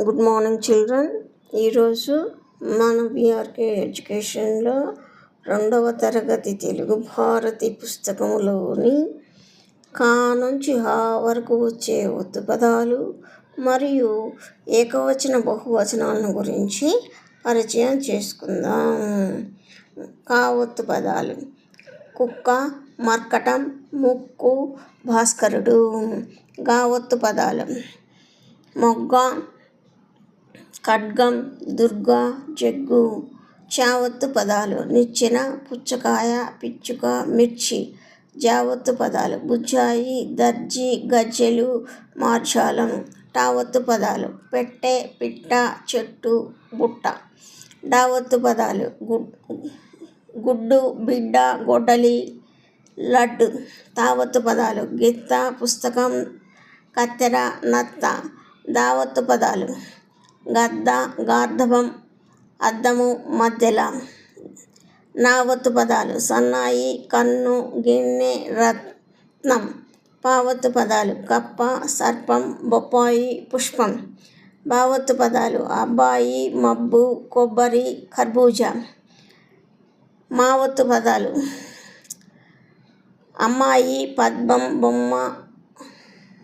Good morning children ఈరోజు మన BRK ఎడ్యుకేషన్లో రెండవ తరగతి తెలుగు భారతి పుస్తకంలోని కా నుంచి హా వరకు వచ్చే ఒత్తు పదాలు మరియు ఏకవచన బహువచనాలను గురించి పరిచయం చేసుకుందాం. కా ఒత్తు పదాలు. కుక్క మర్కటం ముక్కు భాస్కరుడు. గా ఒత్తు పదాలు. మొగ్గ ఖడ్గం దుర్గ జగ్గు చావత్తు పదాలు నిచ్చెన పుచ్చకాయ పిచ్చుక మిర్చి జావత్తు పదాలు బుజ్జాయి దర్జీ గజ్జెలు మార్జాలం టావత్తు పదాలు పెట్టె పిట్ట చెట్టు బుట్ట. డావత్తు పదాలు గుడ్డు బిడ్డ గొడ్డలి లడ్డు. తావత్తు పదాలు గిత్త పుస్తకం కత్తెర నత్త. దావత్తు పదాలు గద్ద గార్ధవం అద్దము మధ్యల. నావత్తు పదాలు. సన్నాయి కన్ను గిన్నె రత్నం. పావత్తు పదాలు. కప్ప సర్పం బొప్పాయి పుష్పం. భావత్తు పదాలు. అబ్బాయి మబ్బు కొబ్బరి కర్బూజా. మావత్తు పదాలు. అమ్మాయి పద్మం బొమ్మ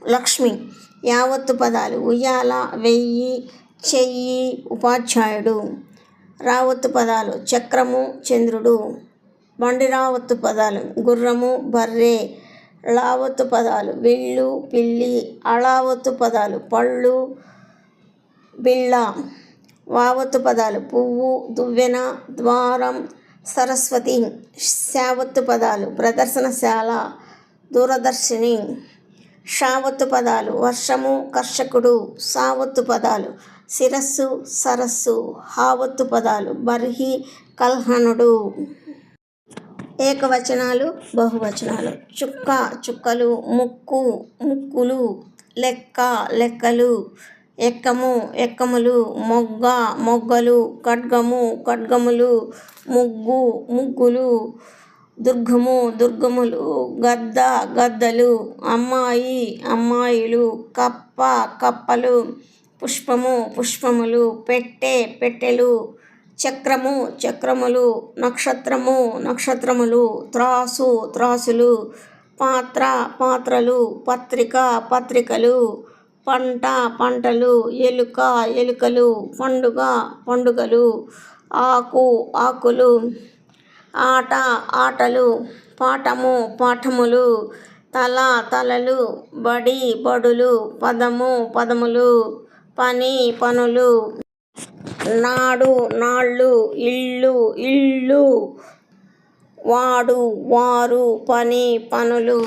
లక్ష్మి. యావత్తు పదాలు. ఉయ్యాల వెయ్యి చెయ్యి ఉపాధ్యాయుడు. రావత్తు పదాలు చక్రము చంద్రుడు. బండిరావత్తు పదాలు గుర్రము బర్రె. లావత్తు పదాలు విల్లు పిల్లి. అళావత్తు పదాలు పళ్ళు బిళ్ళ. వావత్తు పదాలు పువ్వు దువ్వెన ద్వారం సరస్వతి. శావత్తు పదాలు ప్రదర్శనశాల దూరదర్శిని. షావత్తు పదాలు వర్షము కర్షకుడు. సావత్తు పదాలు శిరస్సు సరస్సు హావత్తు పదాలు బర్హి కల్హనుడు ఏకవచనాలు బహువచనాలు. చుక్క చుక్కలు ముక్కు ముక్కులు లెక్క లెక్కలు. ఎక్కము ఎక్కములు మొగ్గ మొగ్గలు ఖడ్గము ఖడ్గములు ముగ్గు ముగ్గులు. దుర్గము దుర్గములు గద్ద గద్దలు అమ్మాయి అమ్మాయిలు కప్ప కప్పలు. పుష్పము పుష్పములు పెట్టె పెట్టెలు చక్రము చక్రములు నక్షత్రము నక్షత్రములు త్రాసు త్రాసులు పాత్ర పాత్రలు పత్రిక పత్రికలు పంట పంటలు ఎలుక ఎలుకలు పండుగ పండుగలు ఆకు ఆకులు ఆట ఆటలు పాఠము పాఠములు తల తలలు బడి బడులు పదము పదములు పని పనులు నాడు నాళ్ళు ఇల్లు ఇళ్ళు వాడు వారు పని పనులు.